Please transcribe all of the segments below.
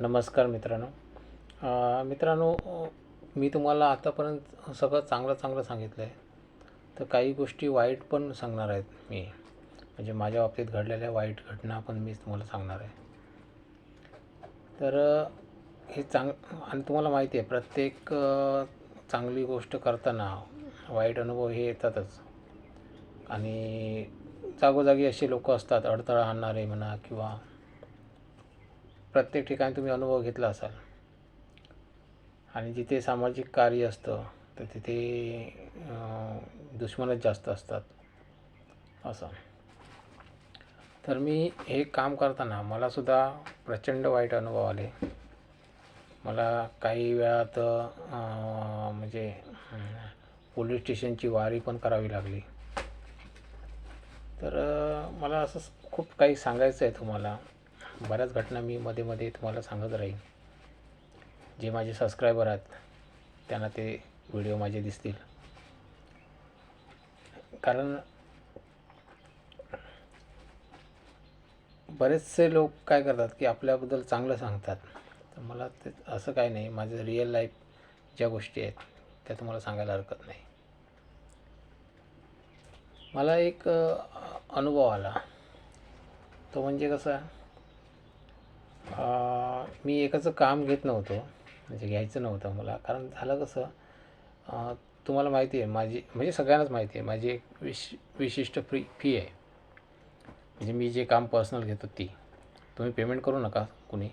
नमस्कार मित्रांनो. मित्रांनो मी तुम्हाला आतापर्यंत सगळं चांगलं चांगलं सांगितलं आहे. तर काही गोष्टी वाईट पण सांगणार आहेत मी. म्हणजे माझ्या बाबतीत घडलेल्या वाईट घटना पण मी तुम्हाला सांगणार आहे. तर हे चांग आणि तुम्हाला माहिती आहे प्रत्येक चांगली गोष्ट करताना वाईट अनुभव हे येतातच. आणि जागोजागी असे लोक असतात अडथळा आणणारे म्हणा किंवा प्रत्येक ठिकाणी तुम्ही अनुभव घेतला असाल. आणि जिथे सामाजिक कार्य असतं तर तिथे दुश्मनच जास्त असतात. असं. तर मी हे काम करताना मलासुद्धा प्रचंड वाईट अनुभव आले. मला काही वेळात म्हणजे पोलीस स्टेशनची वारी पण करावी लागली. तर मला असं खूप काही सांगायचं आहे तुम्हाला. बऱ्याच घटना मी मध्ये मध्ये तुम्हाला सांगत राहीन. जे माझे सबस्क्रायबर आहेत त्यांना ते व्हिडिओ माझे दिसतील. कारण बरेचसे लोक काय करतात की आपल्याबद्दल चांगलं सांगतात. तर मला ते असं काही नाही माझं रिअल लाईफ ज्या गोष्टी आहेत त्या तुम्हाला सांगायला हरकत नाही. मला एक अनुभव आला. तो म्हणजे कसा? मी एकाचं काम घेत नव्हतो. म्हणजे घ्यायचं नव्हतं मला. कारण झालं कसं तुम्हाला माहिती आहे माझी म्हणजे सगळ्यांनाच माहिती आहे माझी एक विश विशिष्ट फ्री फी आहे. म्हणजे मी जे काम पर्सनल घेतो ती. तुम्ही पेमेंट करू नका कुणी.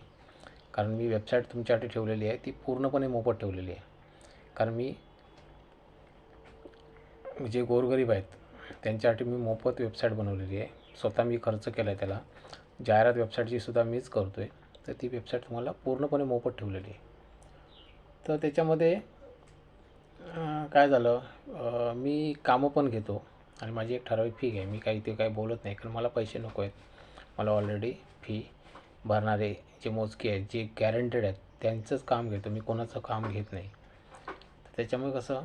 कारण मी वेबसाईट तुमच्यासाठी ठेवलेली आहे ती पूर्णपणे मोफत ठेवलेली आहे. कारण मी जे गोरगरीब आहेत त्यांच्यासाठी मी मोफत वेबसाईट बनवलेली आहे. स्वतः मी खर्च केला आहे त्याला. जाहिरात वेबसाईटची सुद्धा मीच करतो आहे तर ती वेबसाईट तुम्हाला पूर्णपणे मोफत ठेवलेली आहे. तर त्याच्यामध्ये काय झालं मी कामं पण घेतो आणि माझी एक ठराविक फी आहे मी काही ते काही बोलत नाही कारण मला पैसे नको आहेत. मला ऑलरेडी फी भरणारे जे मोजके आहेत जे गॅरंटेड आहेत त्यांचंच काम घेतो. मी कोणाचं काम घेत नाही. तर त्याच्यामुळे कसं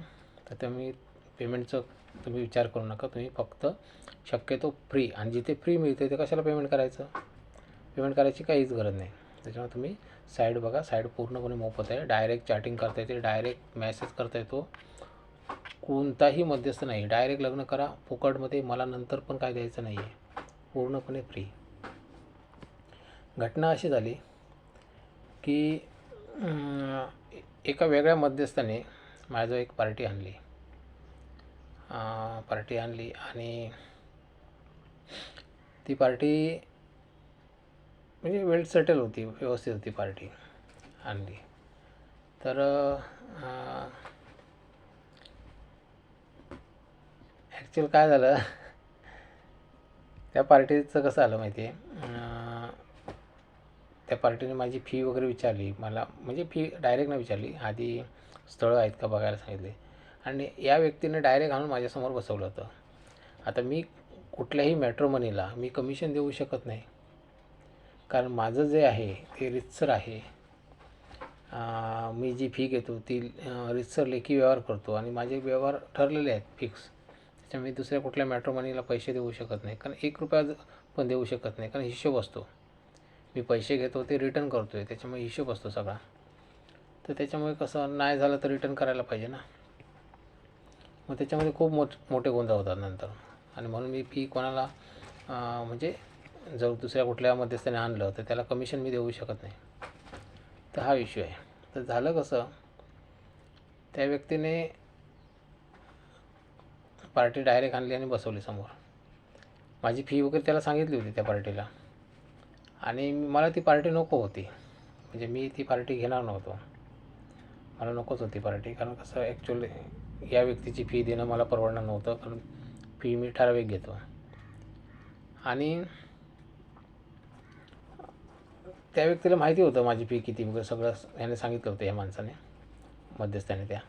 तर तुम्ही मी पेमेंटचं तुम्ही विचार करू नका. तुम्ही फक्त शक्यतो फ्री आणि जिथे फ्री मिळते ते कशाला पेमेंट करायचं? पेमेंट करायची काहीच गरज नाही. त्याच्यामुळे तुम्ही साईड बघा साईड पूर्णपणे मोफत आहे. डायरेक्ट चॅटिंग करता येते डायरेक्ट मेसेज करता येतो. कोणताही मध्यस्थ नाही. डायरेक्ट लग्न करा. फुकटमध्ये मला नंतर पण काय द्यायचं नाही आहे पूर्णपणे फ्री घटना अशी झाली की एका वेगळ्या मध्यस्थाने माझं एक पार्टी आणली. पार्टी आणली आणि ती पार्टी म्हणजे वेल सेटल होती व्यवस्थित होती पार्टी आणली. तर ॲक्च्युअल काय झालं? त्या पार्टीचं कसं आलं माहिती आहे त्या पार्टीने माझी फी वगैरे विचारली. मला म्हणजे फी डायरेक्ट नाही विचारली. आधी स्थळं आहेत का बघायला सांगितले. आणि या व्यक्तीने डायरेक्ट आणून माझ्यासमोर बसवलं होतं. आता मी कुठल्याही मॅट्रोमनीला मी कमिशन देऊ शकत नाही. कारण माझं जे आहे ते रितसर आहे. मी जी फी घेतो ती रितसर लेखी व्यवहार करतो आणि माझे व्यवहार ठरलेले आहेत फिक्स त्याच्यामुळे दुसऱ्या कुठल्या मॅट्रोमनीला पैसे देऊ शकत नाही. कारण एक रुपया पण देऊ शकत नाही. कारण हिशोब असतो. मी पैसे घेतो ते रिटर्न करतो आहे त्याच्यामुळे हिशोब असतो सगळा. तर त्याच्यामुळे कसं नाही झालं तर रिटर्न करायला पाहिजे ना. मग त्याच्यामध्ये खूप मोठ मोठे गोंधळ होतात नंतर. आणि म्हणून मी फी कोणाला म्हणजे जर दुसऱ्या कुठल्या मध्यस्थाने आणलं तर त्याला कमिशन मी देऊ शकत नाही. तर हा इश्यू आहे. तर झालं कसं त्या व्यक्तीने पार्टी डायरेक्ट आणली आणि बसवली समोर. माझी फी वगैरे त्याला सांगितली होती त्या पार्टीला आणि मला ती पार्टी नको होती. म्हणजे मी ती पार्टी घेणार नव्हतो. मला नकोच होती पार्टी कारण कसं ॲक्च्युली या व्यक्तीची फी देणं मला परवडणार नव्हतं. कारण फी मी ठराविक घेतो. आणि त्या व्यक्तीला माहिती होतं माझी फी किती वगैरे सगळं याने सांगितलं होतं या माणसाने मध्यस्थाने त्या.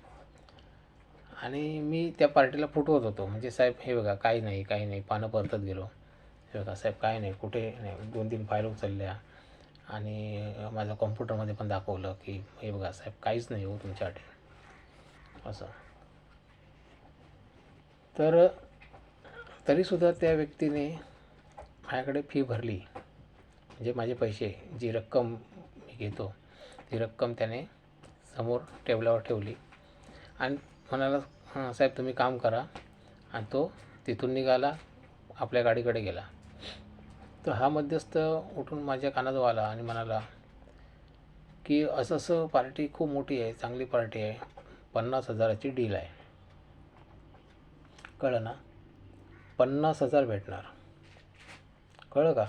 आणि मी त्या पार्टीला फुटवत होतो. म्हणजे साहेब हे बघा काही नाही काही नाही पानं परतत गेलो. हे बघा साहेब काय नाही कुठे नाही दोन तीन फाईल उचलल्या. आणि माझ्या कॉम्प्युटरमध्ये पण दाखवलं की हे बघा साहेब काहीच नाही हो तुमच्यासाठी. असं. तर तरीसुद्धा त्या व्यक्तीने माझ्याकडे फी भरली. म्हणजे माझे पैसे जी रक्कम मी घेतो ती रक्कम त्याने समोर टेबलावर ठेवली. आणि म्हणाला "हां साहेब तुम्ही काम करा. आणि तो तिथून निघाला आपल्या गाडीकडे गेला. तर हा मध्यस्थ उठून माझ्या कानाजवळ आला आणि म्हणाला की असं असं पार्टी खूप मोठी आहे चांगली पार्टी आहे. पन्नास हजाराची डील आहे. कळलं ना? पन्नास हजार भेटणार. कळलं का?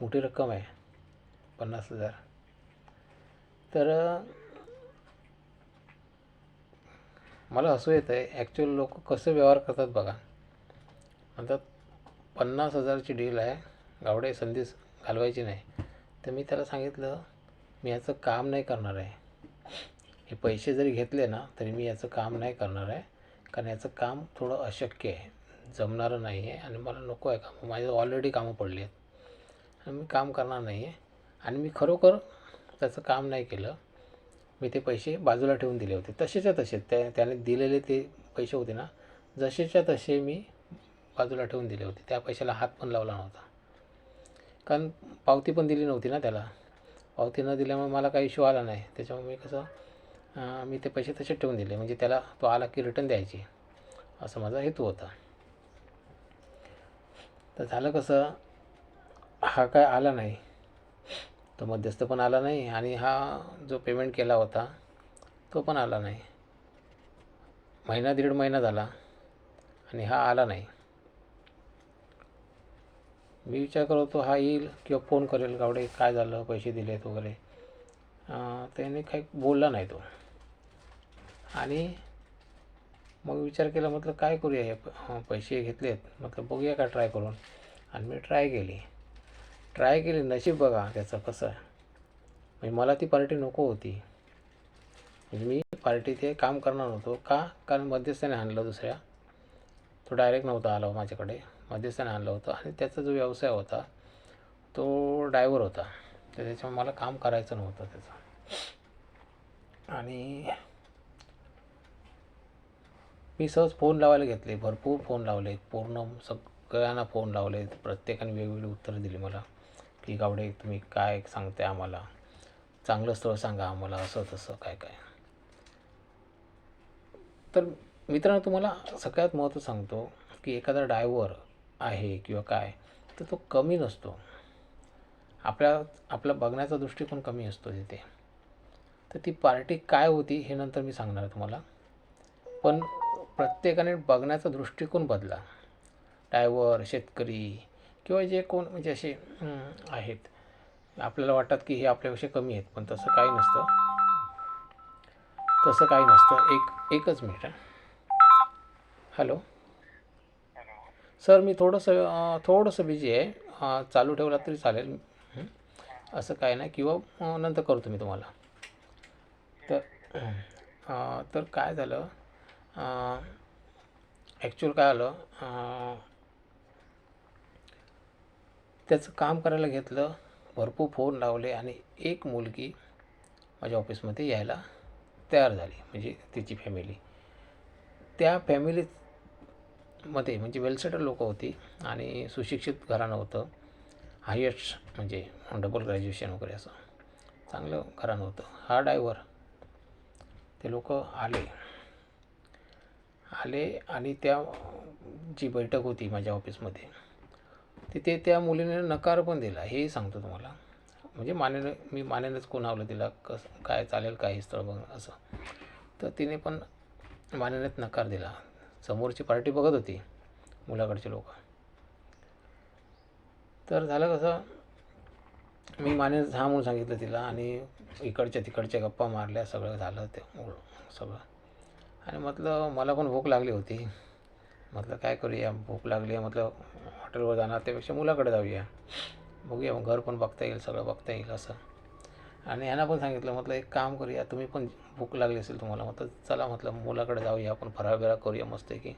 मोठी रक्कम आहे. पन्नास हजार. तर मला हसू येतं आहे ॲक्च्युअल लोक कसं व्यवहार करतात बघा. म्हणतात पन्नास हजारची डील आहे गावडे संधी घालवायची नाही. तर मी त्याला सांगितलं मी याचं काम नाही करणार आहे. हे पैसे जरी घेतले ना तरी मी याचं काम नाही करणार आहे. कारण याचं काम थोडं अशक्य आहे. जमणारं नाही आहे आणि मला नको आहे कामं. माझं ऑलरेडी कामं पडली आहेत. मी काम करणार नाही आहे आणि मी खरोखर त्याचं काम नाही केलं. मी ते पैसे बाजूला ठेवून दिले होते. तसेच्या तसे त्या त्याने दिलेले ते पैसे होते ना जसेच्या तसे मी बाजूला ठेवून दिले होते. त्या पैशाला हात पण लावला नव्हता. कारण पावती पण दिली नव्हती ना त्याला. पावती न दिल्यामुळे मला काही इश्यू आला नाही. त्याच्यामुळे मी कसं मी ते पैसे तसेच ठेवून दिले. म्हणजे त्याला तो आला की रिटर्न द्यायची. असं माझा हेतू होता. तर झालं कसं हा काय आला नाही. तो मध्यस्थ पण आला नाही आणि हा जो पेमेंट केला होता तो पण आला नाही. महिना दीड महिना झाला आणि हा आला नाही. मी विचार करतो हा येईल किंवा फोन करेल गावडे काय झालं? पैसे दिलेत वगैरे. त्याने काही बोलला नाही तो. आणि मग विचार केला म्हटलं काय करूया? हे पैसे घेतलेत. म्हटलं बघूया का ट्राय करून. आणि मी ट्राय केली. ट्राय केली नशीब बघा त्याचं कसं. आहे म्हणजे मला ती पार्टी नको होती. म्हणजे मी पार्टी ते काम करणार नव्हतो का? कारण मध्यस्थाने आणलं दुसऱ्या. तो डायरेक्ट नव्हता आला हो माझ्याकडे. मध्यस्थाने आणलं होतं आणि त्याचा जो व्यवसाय होता तो ड्रायव्हर होता. तर त्याच्यामुळे मला काम करायचं नव्हतं त्याचं. आणि मी सहज फोन लावायला घेतले. भरपूर फोन लावले पूर्ण सगळ्यांना फोन लावले प्रत्येकाने वेगवेगळी उत्तरं दिली मला. ती गावडे तुम्ही काय सांगते आम्हाला? चांगलं स्थळ सांगा आम्हाला असं तसं काय काय? तर मित्रांनो तुम्हाला सगळ्यात महत्त्व सांगतो की एखादा ड्रायव्हर आहे किंवा काय तर तो कमी नसतो. आपल्या आपला बघण्याचा दृष्टिकोन कमी असतो तिथे. तर ती पार्टी काय होती हे नंतर मी सांगणार तुम्हाला. पण प्रत्येकाने बघण्याचा दृष्टिकोन बदला. ड्रायव्हर शेतकरी किंवा जे कोण म्हणजे असे आहेत. आपल्याला वाटतात की हे आपल्यापेक्षा कमी आहेत पण तसं काही नसतं. तसं काही नसतं. एक एकच मिनिट. हॅलो. सर मी थोडंसं थोडंसं बिझी आहे. चालू ठेवला तरी चालेल. असं काय नाही. किंवा नंतर करतो मी तुम्हाला. तर तर काय झालं? ॲक्च्युअल काय आलं? त्याचं काम करायला घेतलं भरपूर फोन लावले आणि एक मुलगी माझ्या ऑफिसमध्ये यायला तयार झाली म्हणजे तिची फॅमिली त्या फॅमिलीमध्ये म्हणजे वेलसेटल लोकं होती आणि सुशिक्षित घराणं होतं. हायेस्ट म्हणजे डबल ग्रॅज्युएशन वगैरे असं. चांगलं घराणं होतं. हा डायव्हर ते लोक आले. आले आणि त्या जी बैठक होती माझ्या ऑफिसमध्ये तिथे त्या मुलीने नकार पण दिला हेही सांगतो तुम्हाला. म्हणजे मानेनं मी मानेनंच कोणावलं तिला कसं काय चालेल काय हे स्थळ बघ असं. तर तिने पण मानेनेच नकार दिला. समोरची पार्टी बघत होती मुलाकडचे लोक. तर झालं कसं मी माने हा म्हणून सांगितलं तिला आणि इकडच्या तिकडच्या गप्पा मारल्या सगळं झालं ते सगळं. आणि म्हटलं मला पण भूक लागली होती. म्हटलं काय करूया? भूक लागली आहे. म्हटलं हॉटेलवर जाणार त्यापेक्षा मुलाकडे जाऊया. बघूया मग घर पण बघता येईल सगळं बघता येईल असं. आणि ह्यांना पण सांगितलं म्हटलं एक काम करूया तुम्ही पण भूक लागली असेल तुम्हाला म्हटलं चला म्हटलं मुलाकडे जाऊया आपण फराळ बिराळ करूया मस्त की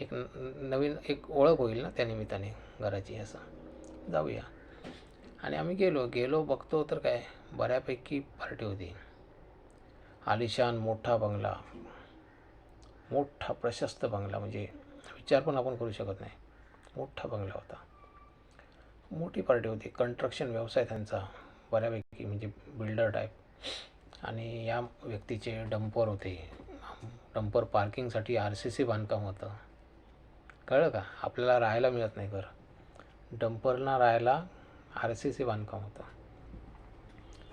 एक न- नवीन एक ओळख होईल ना त्या निमित्ताने घराची असं. जाऊया. आणि आम्ही गेलो. गेलो बघतो तर काय बऱ्यापैकी पार्टी होती. आलिशान मोठा बंगला. मोठा प्रशस्त बंगला म्हणजे विचार पण आपण करू शकत नाही. मोठा बंगला होता. मोठी पार्टी होती. कन्स्ट्रक्शन व्यवसाय त्यांचा बऱ्यापैकी म्हणजे बिल्डर टाईप आणि या व्यक्तीचे डंपर होते. डंपर पार्किंगसाठी आर सी सी बांधकाम होतं. कळलं का? आपल्याला राहायला मिळत नाही घर. डंपरला राहायला आर सी सी बांधकाम होतं.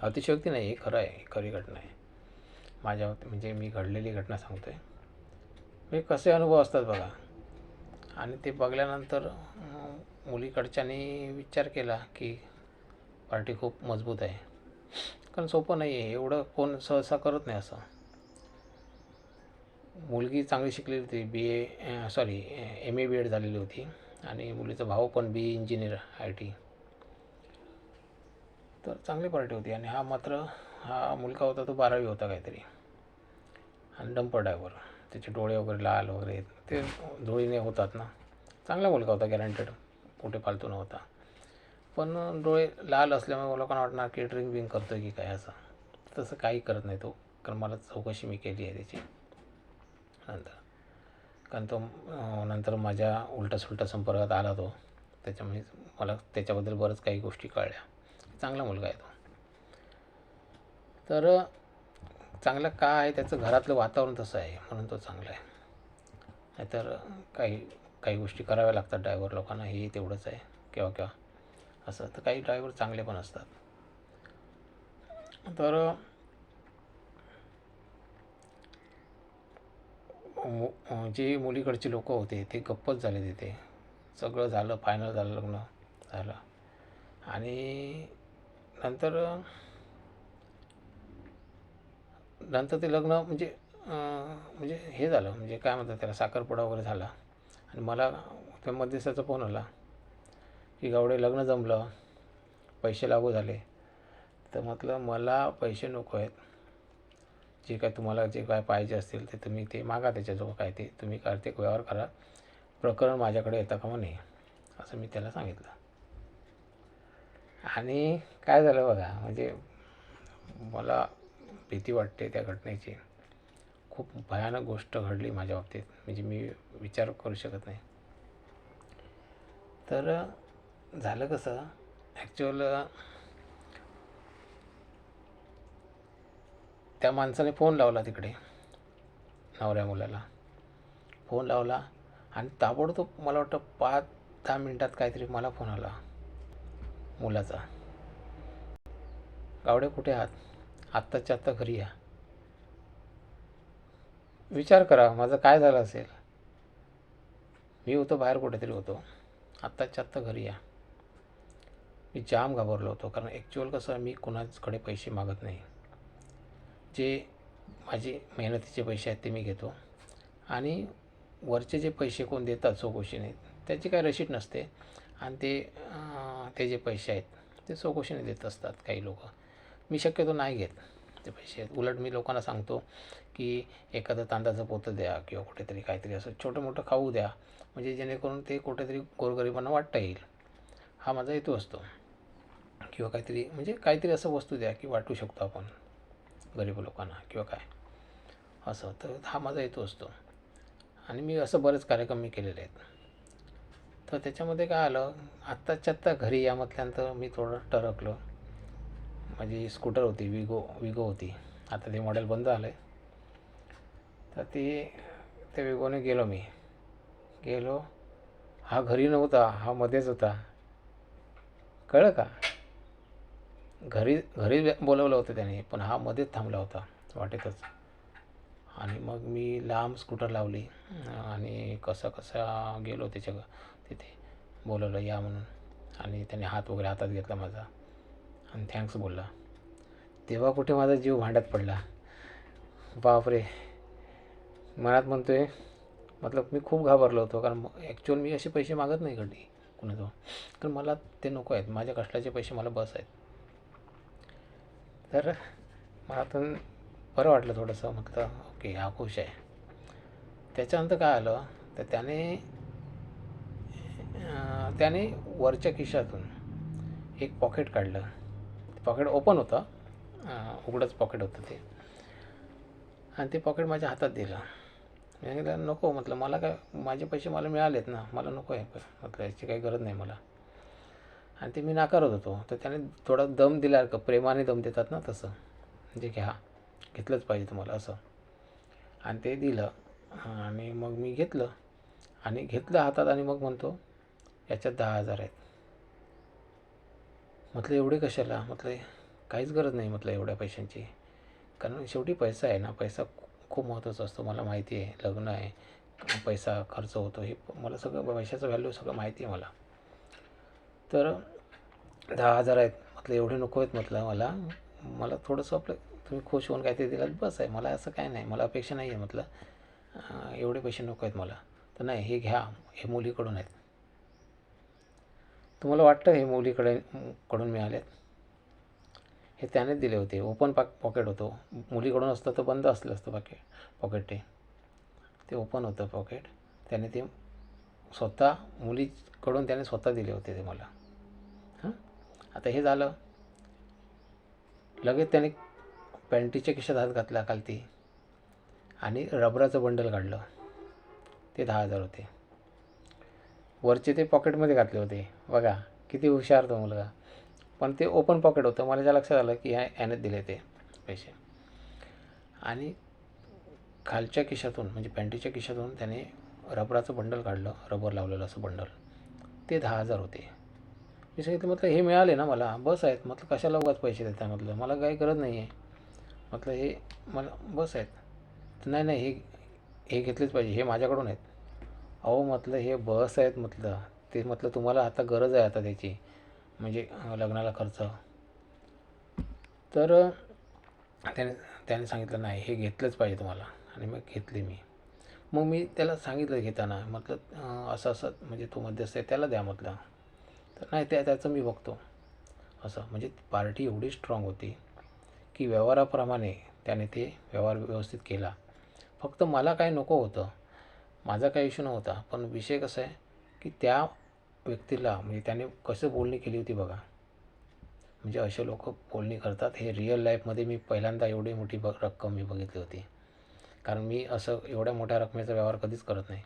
अतिशयोक्ती नाही हे खरं आहे. खरी घटना आहे. माझ्या म्हणजे मी घडलेली घटना सांगतो आहे म्हणजे कसे अनुभव असतात बघा. आणि ते बघल्यानंतर मुलीकडच्यानी विचार केला की पार्टी खूप मजबूत आहे. कारण सोपं नाही आहे एवढं कोण सहसा करत नाही असं. मुलगी चांगली शिकलेली होती B A sorry M A B Ed झालेली होती आणि मुलीचा भाऊ पण बी इंजिनियर आय टी तर चांगली पार्टी होती आणि हा मात्र हा मुलगा होता तो बारावी होता काहीतरी. आणि डंपर ड्रायव्हर त्याचे डोळे वगैरे लाल वगैरे ते धुळीने होतात ना. चांगला मुलगा होता गॅरंटेड कुठे फालतू नव्हता. पण डोळे लाल असल्यामुळे लोकांना वाटणार की ड्रिंक बिंक करतो की काय असं. तसं काही करत नाही तो. कारण मला चौकशी मी केली आहे त्याची. नंतर. कारण तो नंतर माझ्या उलटा सुलटा संपर्कात आला तो. त्याच्यामुळे मला त्याच्याबद्दल बरंच काही गोष्टी कळल्या. चांगला मुलगा आहे तो. तर चांगलं का आहे त्याचं घरातलं वातावरण तसं आहे म्हणून तो चांगला आहे. नाहीतर काही काही गोष्टी कराव्या लागतात ड्रायव्हर लोकांना हे तेवढंच आहे केव्हा केव्हा. असं तर काही ड्रायव्हर चांगले पण असतात. तर मु- जे मुलीकडचे लोक होते ते गप्पच झाले तिथे सगळं झालं फायनल झालं लग्न झालं. आणि नंतर नंतर ते लग्न म्हणजे म्हणजे हे झालं म्हणजे काय म्हणतात त्याला साखरपुडा वगैरे झाला. आणि मला त्या मध्यस्थाचा फोन आला की गावडे लग्न जमलं. पैसे लागू झाले. तर म्हटलं मला पैसे नको आहेत. जे काय तुम्हाला जे काय पाहिजे असतील ते तुम्ही ते मागा त्याच्याजवळ काय ते तुम्ही आर्थिक व्यवहार करा. प्रकरण माझ्याकडे येतं का म्हणे? असं मी त्याला सांगितलं. आणि काय झालं बघा म्हणजे मला भीती वाटते त्या घटनेची. खूप भयानक गोष्ट घडली माझ्या बाबतीत. म्हणजे मी विचार करू शकत नाही. तर झालं कसं ॲक्च्युअल त्या माणसाने फोन लावला तिकडे नवऱ्या मुलाला. फोन लावला आणि ताबडतोब मला वाटतं पाच दहा मिनटात काहीतरी मला फोन आला. मुलाचा. गावडे कुठे आहात? आत्ताच्या आत्ता घरी या. विचार करा माझं काय झालं असेल? मी होतो बाहेर कुठेतरी होतो. आत्ताच्या आत्ता घरी या. मी जाम घाबरलो होतो कारण ॲक्च्युअल कसं मी कुणाचकडे पैसे मागत नाही. जे माझे मेहनतीचे पैसे आहेत ते मी घेतो. आणि वरचे जे पैसे कोण देतात चौकशीने त्याची काही रशीद नसते. आणि ते ते जे पैसे आहेत ते चौकशीने देत असतात काही लोक. मी शक्यतो नाही घेत ते पैसे. उलट मी लोकांना सांगतो की एखादं तांदळाचं पोतं द्या किंवा कुठेतरी काहीतरी असं छोटं मोठं खाऊ द्या. म्हणजे जेणेकरून ते कुठेतरी गोरगरिबांना वाटता येईल. हा माझा हेतू असतो. किंवा काहीतरी म्हणजे काहीतरी असं वस्तू द्या की वाटू शकतो आपण. गरीब लोकांना किंवा काय. असं. तर हा माझा हेतू असतो. आणि मी असं बरेच कार्यक्रम मी केलेले आहेत. तर त्याच्यामध्ये काय आलं आत्ताच्या आत्ता घरी या म्हटल्यानंतर मी थोडं टरकलो. म्हणजे माझी स्कूटर होती विगो विगो होती. आता ते मॉडेल बंद झालं आहे तर ती त्या विगोने गेलो मी. गेलो. हा घरी नव्हता हा मध्येच होता. कळलं का? घरी घरी बोलवलं होतं त्याने पण हा मध्येच थांबला होता वाटेतच. आणि मग मी लांब स्कूटर लावली. आणि कसा कसा गेलो त्याच्या तिथे. बोलवलं या म्हणून. आणि त्याने हात वगैरे हातात घेतला माझा. आणि थँक्स बोलला. तेव्हा कुठे माझा जीव भांड्यात पडला. बापरे. मनात म्हणतोय मतलब मी खूप घाबरलो होतो कारण ॲक्च्युअल मी असे पैसे मागत नाही कधी कुणाजवळ. तर मला ते नको आहेत. माझ्या कष्टाचे पैसे मला बस आहेत. तर मला तर बरं वाटलं थोडंसं. म्हटलं ओके हा खुश आहे. त्याच्यानंतर काय आलं? तर त्याने त्याने वरच्या खिशातून एक पॉकेट काढलं. पॉकेट ओपन होतं. उघडंच पॉकेट होतं ते. आणि ते पॉकेट माझ्या हातात दिलं. मी सांगितलं नको म्हटलं मला काय माझे पैसे मला मिळालेत ना मला नको आहे. म्हटलं याची काही गरज नाही मला. आणि ते मी नाकारत होतो. तर त्याने थोडा दम दिला का प्रेमाने दम देतात ना तसं. म्हणजे घ्या घेतलंच पाहिजे तुम्हाला असं. आणि ते दिलं. आणि मग मी घेतलं. आणि घेतलं हातात आणि मग म्हणतो याच्यात दहा हजार आहेत. म्हटलं एवढे कशाला? म्हटलं काहीच गरज नाही म्हटलं एवढ्या पैशांची. कारण शेवटी पैसा आहे ना पैसा खूप महत्त्वाचा असतो मला माहिती आहे लग्न आहे पैसा खर्च होतो हे मला सगळं पैशाचं व्हॅल्यू सगळं माहिती आहे मला. तर दहा हजार आहेत म्हटलं एवढे नको आहेत म्हटलं मला मला थोडंसं आपलं तुम्ही खुश होऊन काहीतरी दिलात बस आहे मला असं काय नाही मला अपेक्षा नाही आहे म्हटलं एवढे पैसे नको आहेत मला. तर नाही हे घ्या हे मुलीकडून आहेत. तुम्हाला वाटतं हे मुलीकडे कडून मिळालेत? हे त्यानेच दिले होते. ओपन पॉक पॉकेट होतो. मुलीकडून असतं तर बंद असलं असतं पॉकेट पॉकेट ते. ते ओपन होतं पॉकेट त्याने ते स्वतः मुलीकडून त्याने स्वतः दिले होते ते मला. हां? आता हे झालं. लगेच त्याने पॅन्टीच्या खिशात हात घातला खालती आणि रबराचं बंडल काढलं. ते दहा हजार होते. वरचे ते पॉकेटमध्ये घातले होते. बघा किती हुशार तो मुलगा. पण ते ओपन पॉकेट होतं. मला ज्या लक्षात आलं की ह्या यानेच दिले ते पैसे. आणि खालच्या खिशातून म्हणजे पॅन्टीच्या खिशातून त्याने रबराचं बंडल काढलं. रबर लावलेलं असं बंडल. ते दहा हजार होते. मी सांगितलं म्हटलं हे मिळाले ना मला? बस आहेत. म्हटलं कशाला उगाच पैसे देता म्हटलं मला काही गरज नाही आहे म्हटलं हे मला बस आहेत. नाही नाही हे हे घेतलेच पाहिजे. हे माझ्याकडून आहेत. अहो म्हटलं हे बस आहेत म्हटलं. ते म्हटलं तुम्हाला आता गरज आहे आता त्याची. म्हणजे लग्नाला खर्च. तर त्याने त्याने सांगितलं नाही हे घेतलंच पाहिजे तुम्हाला. आणि मग घेतले मी. मग मी त्याला सांगितलं घेताना म्हटलं असं असं म्हणजे तो मध्यस्थ आहे त्याला द्या म्हटलं. तर नाही त्या त्याचं मी बघतो. असं म्हणजे पार्टी एवढी स्ट्रॉंग होती की व्यवहाराप्रमाणे त्याने ते व्यवहार व्यवस्थित केला. फक्त मला काय नको होतं. माझा काही इश्यू नव्हता. पण विषय कसा आहे की त्या व्यक्तीला म्हणजे त्याने कसं बोलणी केली होती बघा. म्हणजे असे लोक बोलणी करतात. हे रिअल लाईफमध्ये मी पहिल्यांदा एवढी मोठी ब रक्कम मी बघितली होती. कारण मी असं एवढ्या मोठ्या रकमेचा व्यवहार कधीच करत नाही.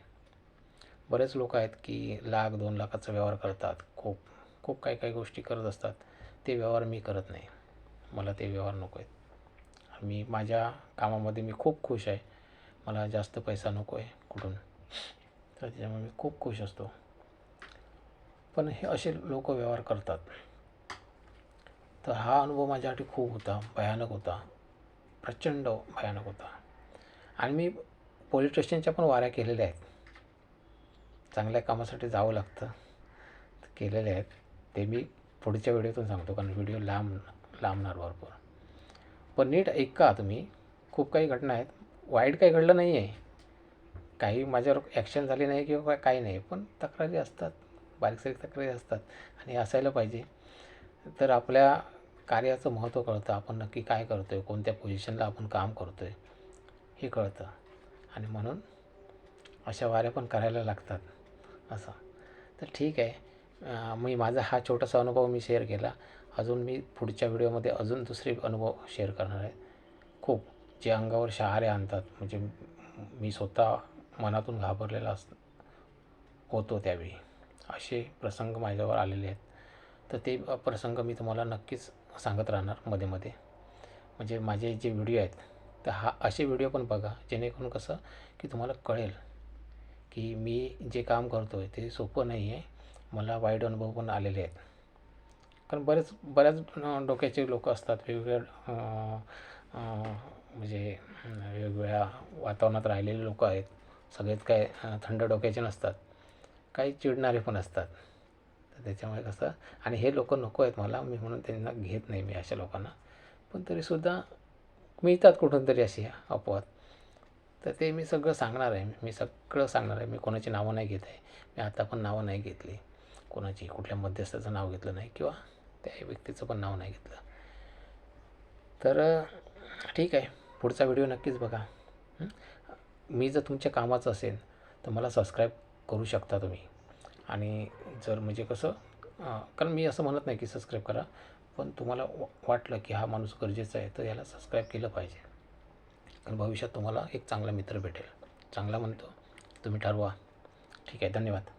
बरेच लोक आहेत की लाख दोन लाखाचा व्यवहार करतात. खूप खूप काही काही गोष्टी करत असतात. ते व्यवहार मी करत नाही. मला ते व्यवहार नको आहेत. मी माझ्या कामामध्ये मी खूप खुश आहे. मला जास्त पैसा नको आहे कुठून. तर त्याच्यामुळे मी खूप खुश असतो. पण हे असे लोक व्यवहार करतात. तर हा अनुभव माझ्यासाठी खूप होता भयानक होता. प्रचंड भयानक होता. आणि मी पोलीस स्टेशनच्या पण वाऱ्या केलेल्या आहेत. चांगल्या कामासाठी जावं लागतं. केलेले आहेत. ते मी पुढच्या व्हिडिओतून सांगतो कारण व्हिडिओ लांब लांबणार भरपूर. पण नीट ऐका तुम्ही. खूप काही घटना आहेत. वाईट काही घडलं नाही आहे काही माझ्यावर ॲक्शन झाली नाही किंवा काय- काही नाही पण तक्रारी असतात. बारीक सारीक तक्रारी असतात. आणि असायला पाहिजे. तर आपल्या कार्याचं महत्त्व कळतं. आपण नक्की काय करतो आहे कोणत्या पोझिशनला आपण काम करतो आहे हे कळतं. आणि म्हणून अशा वाऱ्या पण करायला लागतात. असं. तर ठीक आहे. मी माझा हा छोटासा अनुभव मी शेअर केला. अजून मी पुढच्या व्हिडिओमध्ये अजून दुसरे अनुभव शेअर करणार आहे. खूप. जे अंगावर शहारे आणतात. म्हणजे मी स्वतः मनातून घाबरलेला अस होतो त्यावेळी. असे प्रसंग माझ्यावर आलेले आहेत. तर ते प्रसंग मी तुम्हाला नक्कीच सांगत राहणार मध्ये मध्ये. म्हणजे माझे जे व्हिडिओ आहेत तर हा असे व्हिडिओ पण बघा जेणेकरून कसं की तुम्हाला कळेल की मी जे काम करतो आहे ते सोपं नाही आहे. मला वाईट अनुभव पण आलेले आहेत. कारण बरेच बऱ्याच डोक्याचे लोक असतात वेगवेगळ्या म्हणजे वेगवेगळ्या वातावरणात राहिलेले लोक आहेत. सगळेच काय थंड डोक्याचे नसतात. काही चिडणारे पण असतात. तर त्याच्यामुळे कसं आणि हे लोक नको आहेत मला मी म्हणून त्यांना घेत नाही मी अशा लोकांना. पण तरीसुद्धा मिळतात कुठून तरी अशी अपवाद. तर ते मी सगळं सांगणार आहे. मी सगळं सांगणार आहे. मी कोणाची नावं नाही घेत आहे. मी आता पण नावं नाही घेतली. कोणाची कुठल्या मध्यस्थाचं नाव घेतलं नाही किंवा त्या व्यक्तीचं पण नाव नाही घेतलं. तर ठीक आहे. पुढचा व्हिडिओ नक्कीच बघा. मी जर तुमच्या कामाचं असेल तर मला सबस्क्राईब करू शकता तुम्ही. आणि जर म्हणजे कसं कारण मी असं म्हणत नाही की सबस्क्राईब करा पण तुम्हाला वाटलं की हा माणूस गरजेचा आहे तर याला सबस्क्राईब केलं पाहिजे. कारण भविष्यात तुम्हाला एक चांगला मित्र भेटेल. चांगला म्हणतो तुम्ही ठरवा. ठीक आहे धन्यवाद.